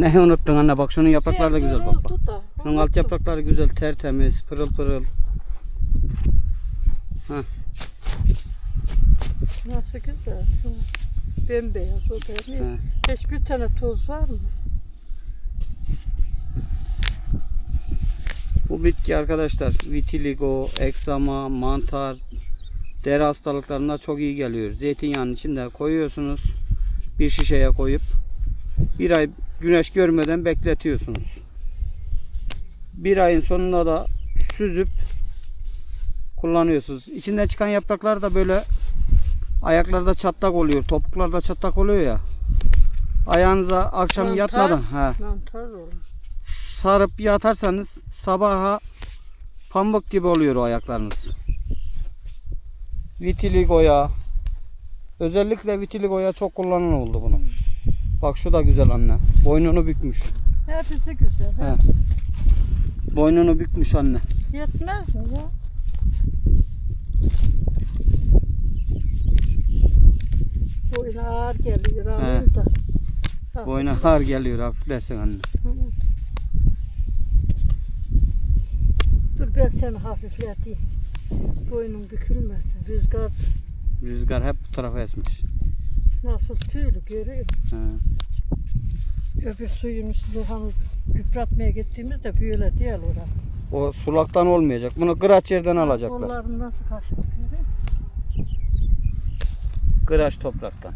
ne unuttun anne bak şunun yaprakları da güzel bak bak. Şunun alt yaprakları güzel tertemiz pırıl pırıl. Nasıl güzel. Bembeyaz o da. He. Hiçbir tane toz var mı? Bu bitki arkadaşlar vitiligo, eksama, mantar, deri hastalıklarına çok iyi geliyor. Zeytinyağının içinde koyuyorsunuz. Bir şişeye koyup bir ay güneş görmeden bekletiyorsunuz. Bir ayın sonunda da süzüp kullanıyorsunuz. İçinden çıkan yapraklar da böyle ayaklarda çatlak oluyor. Topuklarda çatlak oluyor ya. Ayağınıza akşam Mantar. yatmadan he, Mantar olur. sarıp yatarsanız sabaha pamuk gibi oluyor o ayaklarınız. Vitiligoya özellikle vitiligoya çok kullanılan oldu bunu. Bak şu da güzel anne. Boynunu bükmüş. Hepsi güzel. He. hepsi. Boynunu bükmüş anne. Yetmez mi ya? Boyuna ağır geliyor alayım da. Ha. Boyuna ağır geliyor hafiflesin anne. Hı. Dur ben seni hafifleteyim. Boynun bükülmesin. Rüzgar Rüzgar hep bu tarafa esmiş. Nasıl tüylü görüyor? He. Öbür suyun üstünde hani güpratmaya gittiğimizde böyle değil orada. O sulaktan olmayacak. Bunu kıraç yerden alacaklar. Onların nasıl kaşıdık görüyor? Kıraç topraktan.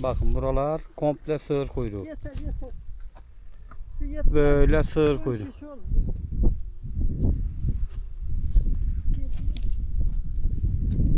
Bakın buralar komple sığır kuyruğu. Yeter yeter. Şu yeter. Böyle sığır kuyruğu.